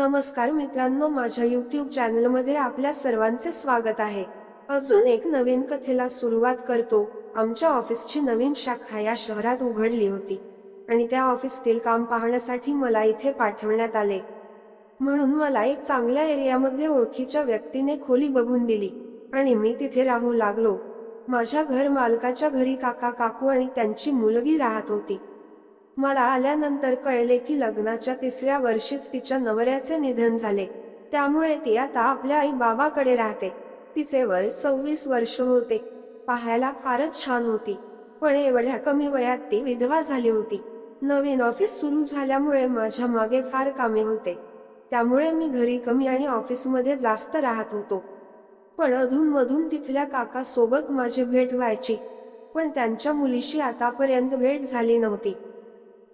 नमस्कार मित्रांनो माझ्या युट्यूब चॅनलमध्ये आपल्या सर्वांचे स्वागत आहे. अजून एक नवीन कथेला सुरुवात करतो. आमच्या ऑफिसची नवीन शाखा या शहरात उघडली होती आणि त्या ऑफिसतील काम पाहण्यासाठी मला इथे पाठवण्यात आले. म्हणून मला एक चांगल्या एरियामध्ये ओळखीच्या व्यक्तीने खोली बघून दिली आणि मी तिथे राहू लागलो. माझ्या घर मालकाच्या घरी काका काकू आणि त्यांची मुलगी राहत होती. मला आल्यानंतर कळले की लग्नाच्या तिसऱ्या वर्षीच तिच्या नवऱ्याचे निधन झाले. त्यामुळे ती आता आपल्या आई बाबाकडे राहते. तिचे वय सव्वीस वर्ष होते. पाहायला फारच छान होती. पण एवढ्या कमी वयात ती विधवा झाली होती. नवीन ऑफिस सुरू झाल्यामुळे माझ्या मागे फार कामे होते. त्यामुळे मी घरी कमी आणि ऑफिसमध्ये जास्त राहत होतो. पण अधून मधून तिथल्या काका सोबत माझी भेट व्हायची. पण त्यांच्या मुलीशी आतापर्यंत भेट झाली नव्हती.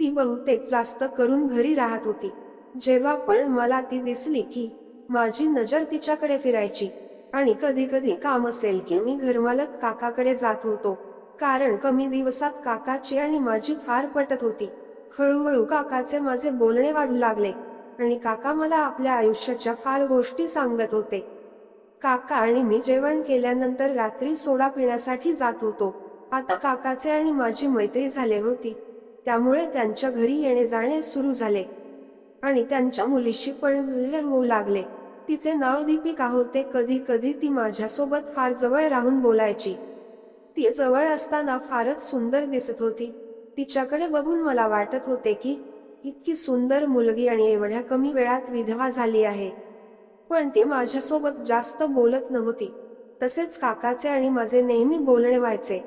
ती बहुतेक जास्त करून घरी राहत होती. जेव्हा पण मला ती दिसली की माझी नजर तिच्याकडे फिरायची आणि कधी कधी काम असेल की मी घरमालक काकाकडे जात होतो कारण कमी दिवसात काकाची आणि माझी फार पटत होती. हळूहळू काकाचे माझे बोलणे वाढू लागले आणि काका मला आपल्या आयुष्याच्या फार गोष्टी सांगत होते. काका आणि मी जेवण केल्यानंतर रात्री सोडा पिण्यासाठी जात होतो. आता काकाचे आणि माझी मैत्री झाले होती. त्यामुळे त्यांच्या घरी येणे जाणे सुरू झाले. आणि त्यांच्या मुलीशी पण होऊ लागले. तिचे नाव दीपिका होते कधी कधी ती माझ्यासोबत फार जवळ राहून बोलायची. ती जवळ असताना फारच सुंदर दिसत होती. तिच्याकडे बघून मला वाटत होते की इतकी सुंदर मुलगी आणि एवढ्या कमी वेळात विधवा झाली आहे. पण ती माझ्यासोबत जास्त बोलत नव्हती. तसेच काकाचे आणि माझे नेहमी बोलणे व्हायचे.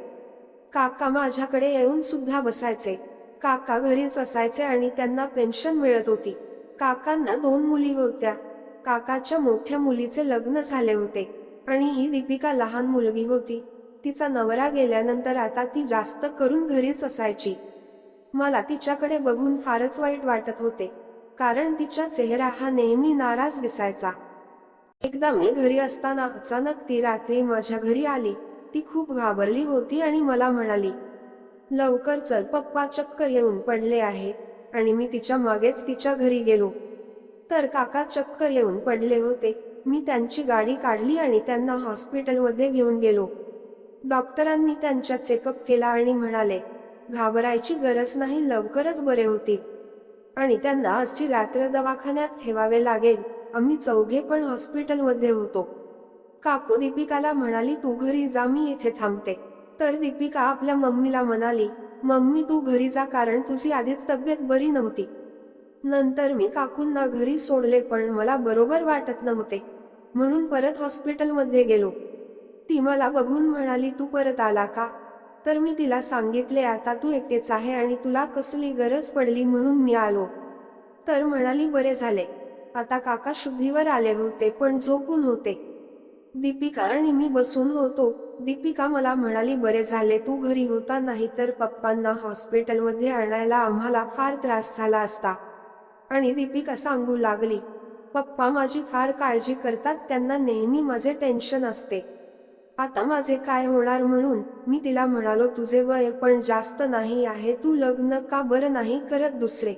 काका माझ्याकडे येऊन सुद्धा बसायचे. काका घरीच असायचे आणि त्यांना पेन्शन मिळत होती. काकांना दोन मुली होत्या. काकाच्या मोठ्या मुलीचे लग्न झाले होते. आणि ही दीपिका लहान मुलगी होती. तिचा नवरा गेल्यानंतर आता ती जास्त करून घरीच असायची. मला तिच्याकडे बघून फारच वाईट वाटत होते. कारण तिचा चेहरा हा नेहमी नाराज दिसायचा. एकदा मी घरी असताना अचानक ती रात्री माझ्या घरी आली. ती खूप घाबरली होती आणि मला म्हणाली लवकर चल पप्पा चक्कर येऊन पडले आहे आणि मी तिच्या मागेच तिच्या घरी गेलो. तर काका चक्कर येऊन पडले होते. मी त्यांची गाडी काढली आणि त्यांना हॉस्पिटलमध्ये घेऊन गेलो. डॉक्टरांनी त्यांचा चेकअप केला आणि म्हणाले घाबरायची गरज नाही लवकरच बरे होतील. आणि त्यांना अशी रात्र दवाखान्यात ठेवावे लागेल. आम्ही चौघे पण हॉस्पिटलमध्ये होतो. काकू दीपिकाला म्हणाली तू घरी जा मी इथे थांबते. तर दीपिका आपल्या मम्मीला म्हणाली मम्मी तू घरी जा कारण तुझी आधीच तब्येत बरी नव्हती. नंतर मी काकूंना घरी सोडले पण मला बरोबर वाटत नव्हते. म्हणून परत हॉस्पिटलमध्ये गेलो. ती मला बघून म्हणाली तू परत आला का? तर मी तिला सांगितले आता तू एकटेच आहे आणि तुला कसली गरज पडली म्हणून मी आलो. तर म्हणाली बरे झाले. आता काका शुद्धीवर आले होते पण झोपून होते. दीपिका आणि मी बसून होतो. दीपिका मला म्हणाली बरे झाले तू घरी होता नाही तर पप्पांना हॉस्पिटलमध्ये आणायला आम्हाला फार त्रास झाला असता. आणि दीपिका सांगू लागली पप्पा माझी फार काळजी करतात त्यांना नेहमी माझे टेन्शन असते. आता माझे काय होणार म्हणून मी तिला म्हणालो तुझे वय पण जास्त नाही आहे तू लग्न का बरं नाही करत दुसरे?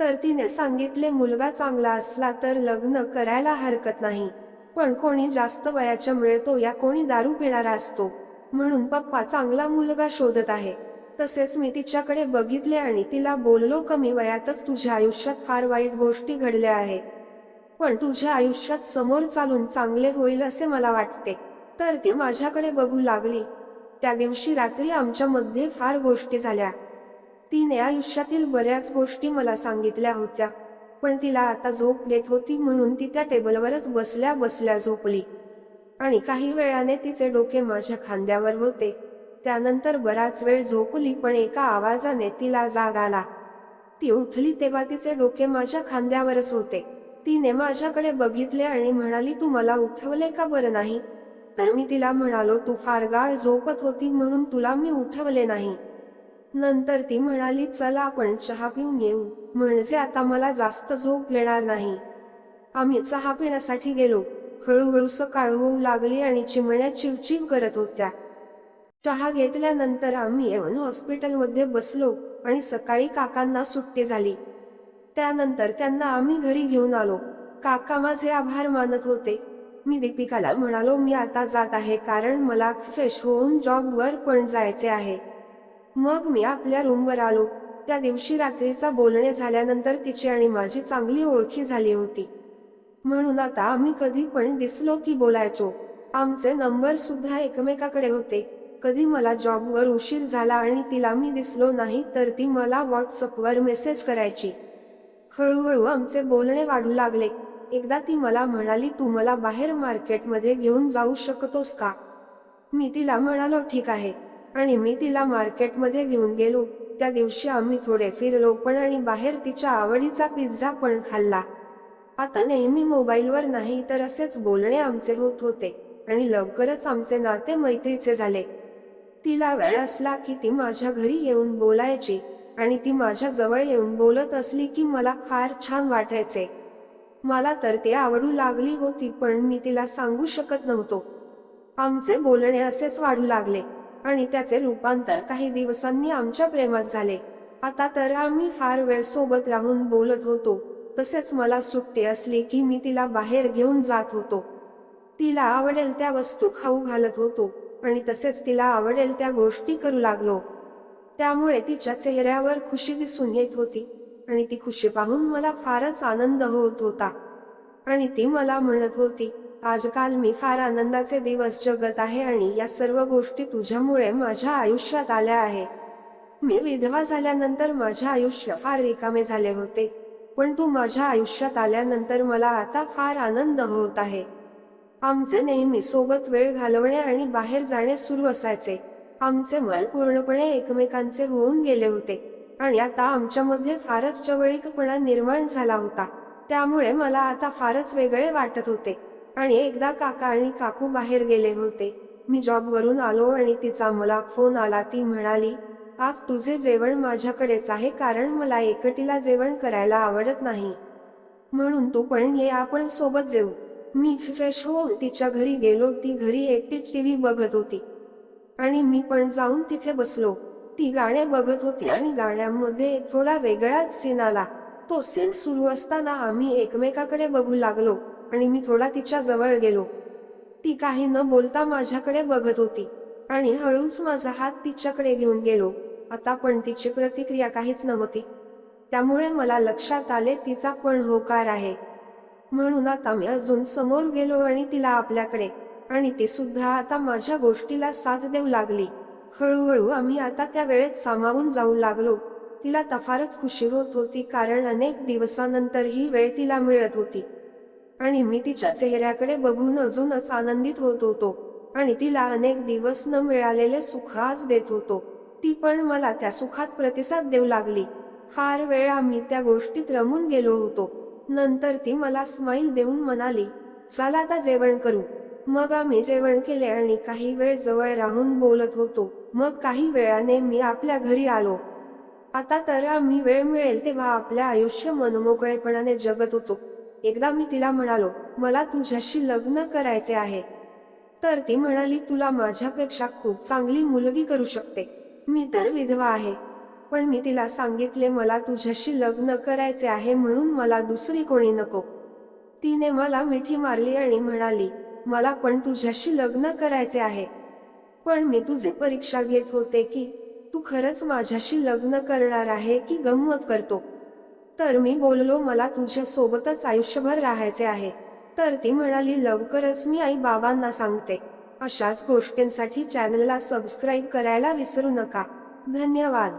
तर तिने सांगितले मुलगा चांगला असला तर लग्न करायला हरकत नाही. पण कोणी जास्त वयाच्या मिळतो या कोणी दारू पिणारा असतो. म्हणून पप्पा चांगला मुलगा शोधत आहे. तसेच मी तिच्याकडे बघितले आणि तिला बोललो कमी वयातच तुझ्या आयुष्यात फार वाईट गोष्टी घडल्या आहे. पण तुझ्या आयुष्यात समोर चालून चांगले होईल असे मला वाटते. तर ती माझ्याकडे बघू लागली. त्या दिवशी रात्री आमच्यामध्ये फार गोष्टी झाल्या. तिने आयुष्यातील बऱ्याच गोष्टी मला सांगितल्या होत्या. पण तिला आता झोप येत होती म्हणून ती त्या टेबलवरच बसल्या बसल्या झोपली. आणि काही वेळाने तिचे डोके माझ्या खांद्यावर होते. त्यानंतर बराच वेळ झोपली पण एका आवाजाने तिला जाग आला. ती उठली तेव्हा तिचे डोके माझ्या खांद्यावरच होते. तिने माझ्याकडे बघितले आणि म्हणाली तू मला उठवले का बरं नाही? तर मी तिला म्हणालो तू फार गाळ झोपत होती म्हणून तुला मी उठवले नाही. नंतर ती म्हणाली चला आपण चहा पिऊन येऊ. म्हणजे आता मला जास्त झोप येणार नाही. आम्ही चहा पिण्यासाठी गेलो. हळूहळू सकाळ होऊ लागली आणि चिमण्या चिवचिव करत होत्या. चहा घेतल्यानंतर आम्ही येऊन हॉस्पिटलमध्ये बसलो आणि सकाळी काकांना सुट्टी झाली. त्यानंतर त्यांना आम्ही घरी घेऊन आलो. काका माझे आभार मानत होते. मी दीपिकाला म्हणालो मी आता जात आहे कारण मला फ्रेश होऊन जॉबवर पण जायचे आहे. मग मी आपल्या रूमवर आलो. त्या दिवशी रात्रीचा बोलणे झाल्यानंतर तिची आणि माझी चांगली ओळखी झाली होती. म्हणून आता आम्ही कधी पण दिसलो की बोलायचो. आमचे नंबर सुद्धा एकमेकाकडे होते. कधी मला जॉबवर उशीर झाला आणि तिला मी दिसलो नाही तर ती मला व्हॉट्सअपवर मेसेज करायची. हळूहळू आमचे बोलणे वाढू लागले. एकदा ती मला म्हणाली तू मला बाहेर मार्केटमध्ये घेऊन जाऊ शकतोस का? मी तिला म्हणालो ठीक आहे. आणि मी तिला मार्केटमध्ये घेऊन गेलो. त्या दिवशी आम्ही थोडे फिरलो पण आणि बाहेर तिच्या आवडीचा पिझ्झा पण खाल्ला. आता नेहमी मोबाईलवर नाही तर असेच बोलणे आमचे होत होते आणि लवकरच आमचे नाते मैत्रीचे झाले. तिला वेळ असला की ती माझ्या घरी येऊन बोलायची आणि ती माझ्या जवळ येऊन बोलत असली की मला फार छान वाटायचे. मला तर ते आवडू लागली होती पण मी तिला सांगू शकत नव्हतो. आमचे बोलणे असेच वाढू लागले. आणि त्याचे रूपांतर काही दिवसांनी आमच्या प्रेमात झाले. आता तर आम्ही फार वेळ सोबत राहून बोलत होतो. तसेच मला सुट्टी असली की मी तिला बाहेर घेऊन जात होतो. तिला आवडेल त्या वस्तू खाऊ घालत होतो आणि तसेच तिला आवडेल त्या गोष्टी करू लागलो. त्यामुळे तिच्या चेहऱ्यावर खुशी दिसून येत होती आणि ती खुशी पाहून मला फारच आनंद होत होता. आणि ती मला म्हणत होती आजकाल मी फार आनंदाचे दिवस जगत आहे आणि या सर्व गोष्टी तुझ्यामुळे माझ्या आयुष्यात आल्या आहे. मी विधवा झाल्यानंतर माझे आयुष्य फार रिकामे झाले होते पण तू माझ्या आयुष्यात आल्यानंतर मला आता फार आनंद होत आहे. आमचे नेहमी सोबत वेळ घालवणे आणि बाहेर जाणे सुरू असायचे. आमचे मन पूर्णपणे एकमेकांचे होऊन गेले होते आणि आता आमच्यामध्ये फारच जवळीकपणा निर्माण झाला होता. त्यामुळे मला आता फारच वेगळे वाटत होते. आणि एकदा काका आणि काकू बाहेर गेले होते. मी जॉबवरून आलो आणि तिचा मला फोन आला. ती म्हणाली आज तुझे जेवण माझ्याकडेच आहे कारण मला एकटीला जेवण करायला आवडत नाही. म्हणून तू पण ये आपण सोबत जेऊ. मी फ्रेश होऊन तिच्या घरी गेलो. ती घरी एकटीच टीव्ही बघत होती. आणि मी पण जाऊन तिथे बसलो. ती गाणे बघत होती आणि गाण्यामध्ये एक थोडा वेगळाच सीन आला. तो सीन सुरू असताना आम्ही एकमेकाकडे बघू लागलो. आणि मी थोडा तिच्या जवळ गेलो. ती काही न बोलता माझ्याकडे बघत होती आणि हळूच माझा हात तिच्याकडे घेऊन गेलो. आता पण तिची प्रतिक्रिया काहीच नव्हती. त्यामुळे मला लक्षात आले तिचा पण होकार आहे. म्हणून आता मी अजून समोर गेलो आणि तिला आपल्याकडे. आणि ती सुद्धा आता माझ्या गोष्टीला साथ देऊ लागली. हळूहळू आम्ही आता त्या वेळेत सामावून जाऊ लागलो. तिला तफारच खुशी होत होती कारण अनेक दिवसानंतर ही वेळ तिला मिळत होती. आणि मी तिच्या चेहऱ्याकडे बघून अजूनच आनंदित होत होतो. आणि तिला अनेक दिवस न मिळालेले सुख आज देत होतो. ती पण मला त्या सुखात प्रतिसाद देऊ लागली. फार वेळ आम्ही त्या गोष्टीत रमून गेलो होतो. नंतर ती मला स्माईल देऊन म्हणाली चला आता जेवण करू. मग आम्ही जेवण केले आणि काही वेळ जवळ राहून बोलत होतो. मग काही वेळाने मी आपल्या घरी आलो. आता तर आम्ही वेळ मिळेल तेव्हा आपल्या आयुष्य मनमोकळेपणाने जगत होतो. एकदा मी तिला म्हणालो मला तुझ्याशी लग्न करायचे आहे. तर ती म्हणाली तुला माझ्यापेक्षा खूप चांगली मुलगी करू शकते. मी तर विधवा आहे. पण मी तिला सांगितले मला तुझ्याशी लग्न करायचे आहे म्हणून मला दुसरी कोणी नको. तिने मला मिठी मारली आणि म्हणाली मला पण तुझ्याशी लग्न करायचे आहे. पण मी तुझी परीक्षा घेत होते की तू खरंच माझ्याशी लग्न करणार आहे की गंमत करतो? तर मी बोललो मला तुझ्यासोबतच आयुष्यभर राहायचे आहे. तर ती म्हणाली लवकरच मी आई बाबांना सांगते. अशाच गोष्टींसाठी चॅनलला सबस्क्राईब करायला विसरू नका. धन्यवाद.